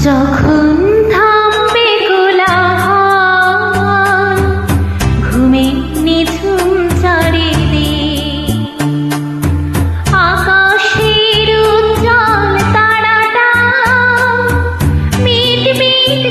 যখন থামবে কোলাহল ঘুমে নিঝুম চারিদিক আকাশের উজ্জ্বল তারাটা মিট মিট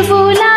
fool